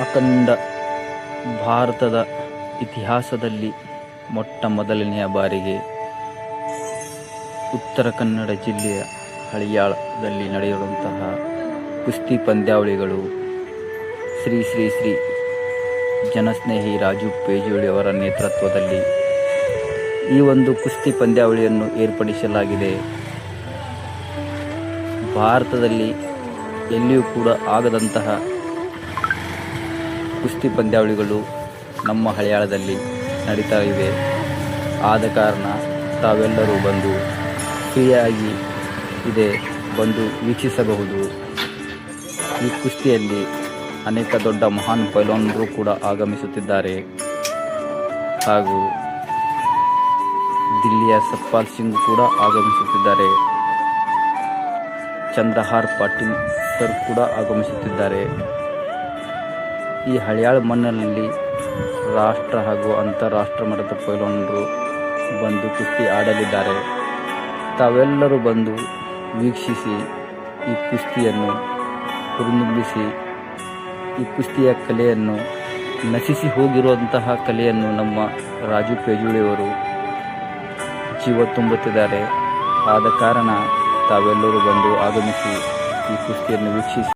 ಅಖಂಡ ಭಾರತದ ಇತಿಹಾಸದಲ್ಲಿ ಮೊಟ್ಟ ಮೊದಲನೆಯ ಬಾರಿಗೆ ಉತ್ತರ ಕನ್ನಡ ಜಿಲ್ಲೆಯ ಹಳಿಯಾಳದಲ್ಲಿ ನಡೆಯುವಂತಹ ಕುಸ್ತಿ ಪಂದ್ಯಾವಳಿಗಳು ಶ್ರೀ ಶ್ರೀ ಶ್ರೀ ಜನಸ್ನೇಹಿ ರಾಜು ಪೇಜುಳಿ ಅವರ ನೇತೃತ್ವದಲ್ಲಿ ಈ ಒಂದು ಕುಸ್ತಿ ಪಂದ್ಯಾವಳಿಯನ್ನು ಏರ್ಪಡಿಸಲಾಗಿದೆ. ಭಾರತದಲ್ಲಿ ಎಲ್ಲಿಯೂ ಕೂಡ ಆಗದಂತಹ ಕುಸ್ತಿ ಪಂದ್ಯಾವಳಿಗಳು ನಮ್ಮ ಹಳೆಯಾಳದಲ್ಲಿ ನಡೀತಾ ಇವೆ. ಆದ ಕಾರಣ ತಾವೆಲ್ಲರೂ ಬಂದು ಫ್ರೀಯಾಗಿ ಇದೆ ಬಂದು ವೀಕ್ಷಿಸಬಹುದು. ಈ ಕುಸ್ತಿಯಲ್ಲಿ ಅನೇಕ ದೊಡ್ಡ ಮಹಾನ್ ಪೈಲೋನರು ಕೂಡ ಆಗಮಿಸುತ್ತಿದ್ದಾರೆ. ಹಾಗೂ ದಿಲ್ಲಿಯ ಸತ್ಪಾಲ್ ಸಿಂಗ್ ಕೂಡ ಆಗಮಿಸುತ್ತಿದ್ದಾರೆ. ಚಂದ್ರಹಾರ್ ಪಾಟೀಲ್ ಸರ್ ಕೂಡ ಆಗಮಿಸುತ್ತಿದ್ದಾರೆ. ಈ ಹಳಿಯಾಳ ಮಣ್ಣಿನಲ್ಲಿ ರಾಷ್ಟ್ರ ಹಾಗೂ ಅಂತಾರಾಷ್ಟ್ರ ಮಟ್ಟದ ಪೈಲ್ವಾನರು ಬಂದು ಕುಸ್ತಿ ಆಡಲಿದ್ದಾರೆ. ತಾವೆಲ್ಲರೂ ಬಂದು ವೀಕ್ಷಿಸಿ ಈ ಕುಸ್ತಿಯನ್ನು ಹುರಿದುಂಬಿಸಿ ಈ ಕುಸ್ತಿಯ ಕಲೆಯನ್ನು ನಶಿಸಿ ಹೋಗಿರುವಂತಹ ಕಲೆಯನ್ನು ನಮ್ಮ ರಾಜು ಪೇಜುಳಿಯವರು ಜೀವ ತುಂಬುತ್ತಿದ್ದಾರೆ ಆದ ಕಾರಣ ತಾವೆಲ್ಲರೂ ಬಂದು ಆಗಮಿಸಿ ಈ ಕುಸ್ತಿಯನ್ನು ವೀಕ್ಷಿಸಿ.